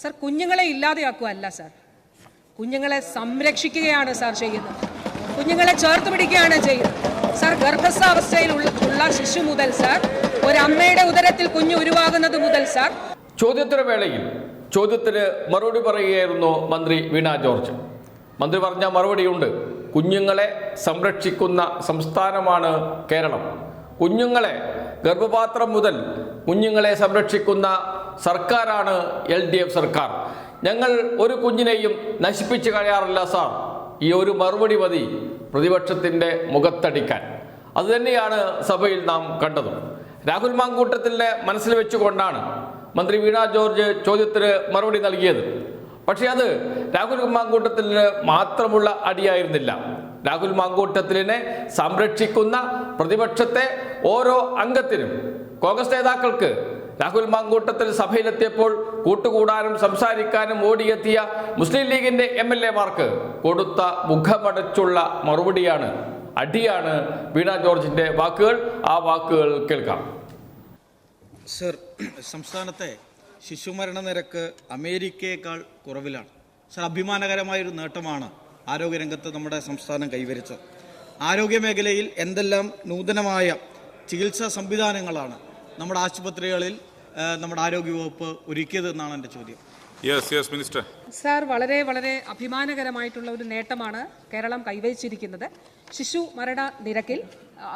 Sir കുഞ്ഞുങ്ങളെ ഇല്ലാതെയാക്കുകയല്ല sir. കുഞ്ഞുങ്ങളെ സംരക്ഷിക്കുകയാണ് sir ചെയ്യുന്നത്. കുഞ്ഞുങ്ങളെ ചേർത്ത് പിടിക്കുകയാണ് ചെയ്യുന്നത്. സാർ ഉള്ള ശിശു മുതൽ സാർ ഒരമ്മയുടെ ഉദരത്തിൽ കുഞ്ഞ് ഉരുവാകുന്നത് മുതൽ സാർ. ചോദ്യോത്തരവേളയിൽ ചോദ്യത്തിന് മറുപടി പറയുകയായിരുന്നു മന്ത്രി വീണ ജോർജ്. മന്ത്രി പറഞ്ഞ മറുപടിയുണ്ട് കുഞ്ഞുങ്ങളെ സംരക്ഷിക്കുന്ന സംസ്ഥാനമാണ് കേരളം. കുഞ്ഞുങ്ങളെ ഗർഭപാത്രം മുതൽ കുഞ്ഞുങ്ങളെ സംരക്ഷിക്കുന്ന സർക്കാരാണ് എൽ ഡി എഫ് സർക്കാർ. ഞങ്ങൾ ഒരു കുഞ്ഞിനെയും നശിപ്പിച്ച് കളയാറില്ല സാർ. ഈ ഒരു മറുപടി മതി പ്രതിപക്ഷത്തിന്റെ മുഖത്തടിക്കാൻ. അതുതന്നെയാണ് സഭയിൽ നാം കണ്ടത്. രാഹുൽ മാങ്കൂട്ടത്തിന്റെ മനസ്സിൽ വെച്ചുകൊണ്ടാണ് മന്ത്രി വീണ ജോർജ് ചോദ്യത്തിന് മറുപടി നൽകിയത്. പക്ഷേ അത് രാഹുൽ മാങ്കൂട്ടത്തിന് മാത്രമുള്ള അടിയായിരുന്നില്ല. രാഹുൽ മാങ്കൂട്ടത്തിലിനെ സംരക്ഷിക്കുന്ന പ്രതിപക്ഷത്തെ ഓരോ അംഗത്തിനും കോൺഗ്രസ് നേതാക്കൾക്ക് രാഹുൽ മാങ്കൂട്ടത്തിൽ സഭയിലെത്തിയപ്പോൾ കൂട്ടുകൂടാനും സംസാരിക്കാനും ഓടിയെത്തിയ മുസ്ലിം ലീഗിന്റെ എം എൽ എമാർക്ക് കൊടുത്ത മുഖമടച്ചുള്ള മറുപടിയാണ് അടിയാണ് വീണ ജോർജിന്റെ വാക്കുകൾ. ആ വാക്കുകൾ കേൾക്കാം. സർ സംസ്ഥാനത്തെ ശിശുമരണ നിരക്ക് അമേരിക്കയേക്കാൾ കുറവിലാണ്. സർ അഭിമാനകരമായൊരു നേട്ടമാണ് ആരോഗ്യരംഗത്ത് നമ്മുടെ സംസ്ഥാനം കൈവരിച്ചത്. ആരോഗ്യ മേഖലയിൽ എന്തെല്ലാം നൂതനമായ ചികിത്സാ സംവിധാനങ്ങളാണ് നമ്മുടെ ആശുപത്രികളിൽ നമ്മുടെ ആരോഗ്യവകുപ്പ് ഒരുക്കിയതെന്നാണ് എന്റെ ചോദ്യം. യെസ് യെസ് മിനിസ്റ്റർ സാർ വളരെ വളരെ അഭിമാനകരമായിട്ടുള്ള ഒരു നേട്ടമാണ് കേരളം കൈവരിച്ചിരിക്കുന്നത്. ശിശു മരണ നിരക്കിൽ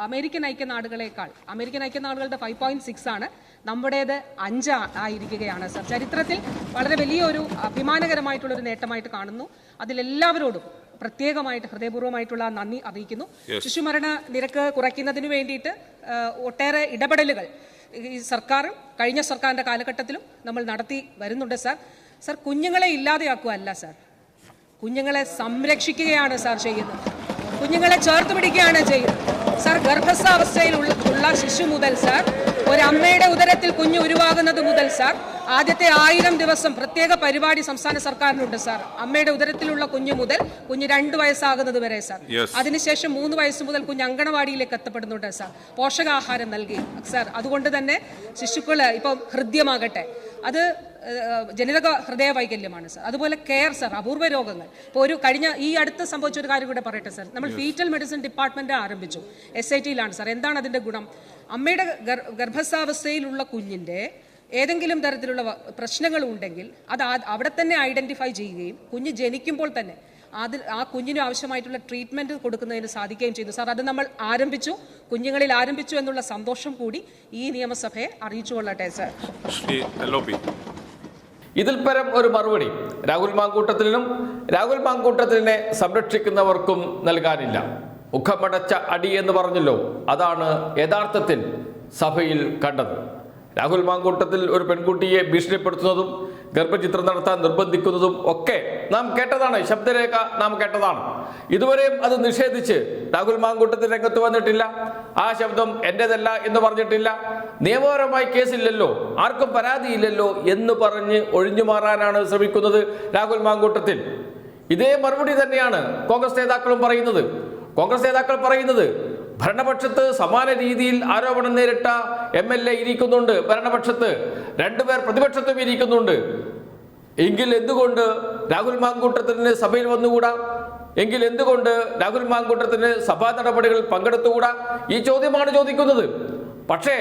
അമേരിക്കൻ ഐക്യനാടുകളെക്കാൾ അമേരിക്കൻ ഐക്യനാടുകളുടെ ഫൈവ് പോയിന്റ് സിക്സ് ആണ് നമ്മുടേത് അഞ്ച് ആയിരിക്കുകയാണ് സർ ചരിത്രത്തിൽ വളരെ വലിയൊരു അഭിമാനകരമായിട്ടുള്ള ഒരു നേട്ടമായിട്ട് കാണുന്നു. അതിലെല്ലാവരോടും പ്രത്യേകമായിട്ട് ഹൃദയപൂർവമായിട്ടുള്ള നന്ദി അറിയിക്കുന്നു. ശിശുമരണ നിരക്ക് കുറയ്ക്കുന്നതിന് വേണ്ടിയിട്ട് ഒട്ടേറെ ഇടപെടലുകൾ ഈ സർക്കാരും കഴിഞ്ഞ സർക്കാരിന്റെ കാലഘട്ടത്തിലും നമ്മൾ നടത്തി വരുന്നുണ്ട് സാർ. സാർ കുഞ്ഞുങ്ങളെ ഇല്ലാതെയാക്കുകയല്ല സാർ. കുഞ്ഞുങ്ങളെ സംരക്ഷിക്കുകയാണ് സാർ ചെയ്യുന്നത്. കുഞ്ഞുങ്ങളെ ചേർത്ത് പിടിക്കുകയാണ് ചെയ്യുന്നത്. സാർ ഗർഭസ്ഥാവസ്ഥയിൽ ഉള്ള ശിശു മുതൽ സാർ അമ്മയുടെ ഉദരത്തിൽ കുഞ്ഞ് ഉരുവാകുന്നത് മുതൽ സാർ ആദ്യത്തെ ആയിരം ദിവസം പ്രത്യേക പരിപാടി സംസ്ഥാന സർക്കാരിനുണ്ട് സാർ. അമ്മയുടെ ഉദരത്തിലുള്ള കുഞ്ഞു മുതൽ കുഞ്ഞ് രണ്ട് വയസ്സാകുന്നത് വരെ സാർ. അതിനുശേഷം മൂന്ന് വയസ്സ് മുതൽ കുഞ്ഞ് അങ്കണവാടിയിലേക്ക് എത്തപ്പെടുന്നുണ്ട് സാർ. പോഷകാഹാരം നൽകി സാർ. അതുകൊണ്ട് തന്നെ ശിശുക്കൾ ഇപ്പം ഹൃദ്യമാകട്ടെ. അത് ജനിതക ഹൃദയ വൈകല്യമാണ് സാർ. അതുപോലെ കെയർ സാർ അപൂർവ രോഗങ്ങൾ. ഇപ്പോൾ ഒരു കഴിഞ്ഞ ഈ അടുത്ത് സംഭവിച്ച ഒരു കാര്യം കൂടെ പറയട്ടെ സാർ. നമ്മൾ ഫീറ്റൽ മെഡിസിൻ ഡിപ്പാർട്ട്മെന്റ് ആരംഭിച്ചു എസ് ഐ ടിയിലാണ് സാർ. എന്താണ് അതിന്റെ ഗുണം? അമ്മയുടെ ഗർ- ഗർഭസ്ഥാവസ്ഥയിലുള്ള കുഞ്ഞിന്റെ ഏതെങ്കിലും തരത്തിലുള്ള പ്രശ്നങ്ങൾ ഉണ്ടെങ്കിൽ അത് അവിടെ തന്നെ ഐഡന്റിഫൈ ചെയ്യുകയും കുഞ്ഞ് ജനിക്കുമ്പോൾ തന്നെ അതിൽ ആ കുഞ്ഞിന് ആവശ്യമായിട്ടുള്ള ട്രീറ്റ്മെന്റ് കൊടുക്കുന്നതിന് സാധിക്കുകയും ചെയ്തു. സാർ അത് നമ്മൾ ആരംഭിച്ചു. കുഞ്ഞുങ്ങളിൽ ആരംഭിച്ചു എന്നുള്ള സന്തോഷം കൂടി ഈ നിയമസഭയെ അറിയിച്ചുകൊള്ളട്ടെ സാർ. ഇതിൽ പരം ഒരു മറുപടി രാഹുൽ മാങ്കൂട്ടത്തിനും രാഹുൽ മാങ്കൂട്ടത്തിനെ സംരക്ഷിക്കുന്നവർക്കും നൽകാനില്ല. മുഖമടച്ച അടി എന്ന് പറഞ്ഞല്ലോ അതാണ് യഥാർത്ഥത്തിൽ സഭയിൽ കണ്ടത്. രാഹുൽ മാങ്കൂട്ടത്തിൽ ഒരു പെൺകുട്ടിയെ ഭീഷണിപ്പെടുത്തുന്നതും ഗർഭചിത്രം നടത്താൻ നിർബന്ധിക്കുന്നതും ഒക്കെ നാം കേട്ടതാണ്. ശബ്ദരേഖ നാം കേട്ടതാണ്. ഇതുവരെയും അത് നിഷേധിച്ച് രാഹുൽ മാങ്കൂട്ടത്തിൽ രംഗത്ത് വന്നിട്ടില്ല. ആ ശബ്ദം എന്റേതല്ല എന്ന് പറഞ്ഞിട്ടില്ല. നിയമപരമായി കേസില്ലല്ലോ. ആർക്കും പരാതിയില്ലല്ലോ എന്ന് പറഞ്ഞ് ഒഴിഞ്ഞു മാറാനാണ് ശ്രമിക്കുന്നത് രാഹുൽ മാങ്കൂട്ടത്തിൽ. ഇതേ മറുപടി തന്നെയാണ് കോൺഗ്രസ് നേതാക്കളും പറയുന്നത്. കോൺഗ്രസ് നേതാക്കൾ പറയുന്നത് ഭരണപക്ഷത്ത് സമാന രീതിയിൽ ആരോപണം നേരിട്ട എം എൽ എ ഇരിക്കുന്നുണ്ട് ഭരണപക്ഷത്ത്. രണ്ടുപേർ പ്രതിപക്ഷത്തും ഇരിക്കുന്നുണ്ട്. എങ്കിൽ എന്തുകൊണ്ട് രാഹുൽ മാങ്കൂട്ടത്തിന് സഭയിൽ വന്നുകൂടാ? എങ്കിൽ എന്തുകൊണ്ട് രാഹുൽ മാങ്കൂട്ടത്തിന് സഭാ നടപടികളിൽ പങ്കെടുത്തുകൂടാ? ഈ ചോദ്യമാണ് ചോദിക്കുന്നത്. പക്ഷേ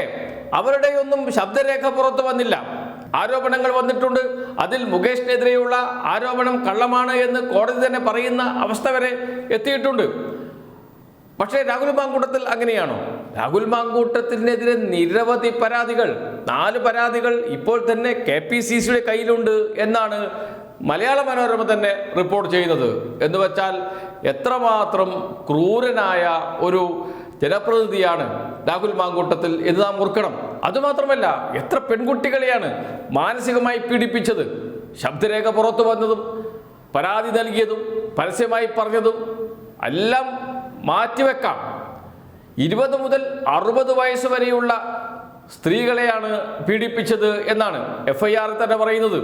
അവരുടെയൊന്നും ശബ്ദരേഖ പുറത്തു വന്നില്ല. ആരോപണങ്ങൾ വന്നിട്ടുണ്ട്. അതിൽ മുകേഷിനെതിരെയുള്ള ആരോപണം കള്ളമാണ് എന്ന് കോടതി തന്നെ പറയുന്ന അവസ്ഥ വരെ എത്തിയിട്ടുണ്ട്. പക്ഷേ രാഹുൽ മാങ്കൂട്ടത്തിൽ അങ്ങനെയാണോ? രാഹുൽ മാങ്കൂട്ടത്തിനെതിരെ നിരവധി പരാതികൾ നാല് പരാതികൾ ഇപ്പോൾ തന്നെ കെ പി സി സിയുടെ കയ്യിലുണ്ട് എന്നാണ് മലയാള മനോരമ തന്നെ റിപ്പോർട്ട് ചെയ്യുന്നത്. എന്ന് വെച്ചാൽ എത്രമാത്രം ക്രൂരനായ ഒരു ജനപ്രതിനിധിയാണ് രാഹുൽ മാങ്കൂട്ടത്തിൽ എന്ന് നാം ഓർക്കണം. അതുമാത്രമല്ല എത്ര പെൺകുട്ടികളെയാണ് മാനസികമായി പീഡിപ്പിച്ചത് ശബ്ദരേഖ പുറത്തു വന്നതും പരാതി നൽകിയതും പരസ്യമായി പറഞ്ഞതും എല്ലാം മാറ്റിവെക്കാം. ഇരുപത് മുതൽ അറുപത് വയസ്സ് വരെയുള്ള സ്ത്രീകളെയാണ് പീഡിപ്പിച്ചത് എന്നാണ് എഫ് ഐ ആറിൽ തന്നെ പറയുന്നത്.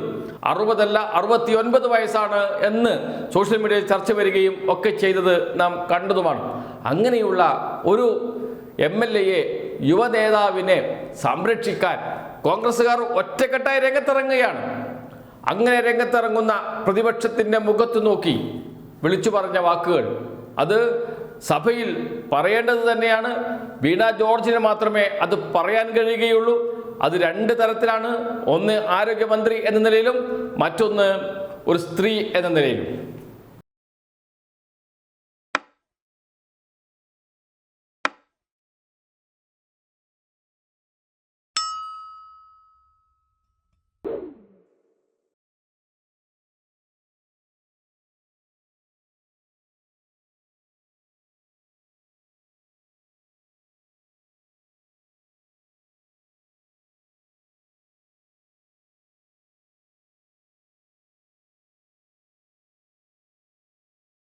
അറുപതല്ല അറുപത്തി ഒൻപത് വയസ്സാണ് എന്ന് സോഷ്യൽ മീഡിയയിൽ ചർച്ച വരികയും ഒക്കെ ചെയ്തത് നാം കണ്ടതുമാണ്. അങ്ങനെയുള്ള ഒരു എം എൽ എയെ യുവനേതാവിനെ സംരക്ഷിക്കാൻ കോൺഗ്രസ്സുകാർ ഒറ്റക്കെട്ടായി രംഗത്തിറങ്ങുകയാണ്. അങ്ങനെ രംഗത്തിറങ്ങുന്ന പ്രതിപക്ഷത്തിന്റെ മുഖത്ത് നോക്കി വിളിച്ചു പറഞ്ഞ വാക്കുകൾ. അത് സഭയിൽ പറയേണ്ടത് തന്നെയാണ്. വീണ ജോർജിന് മാത്രമേ അത് പറയാൻ കഴിയുകയുള്ളൂ. അത് രണ്ട് തരത്തിലാണ്. ഒന്ന് ആരോഗ്യമന്ത്രി എന്ന നിലയിലും മറ്റൊന്ന് ഒരു സ്ത്രീ എന്ന നിലയിലും.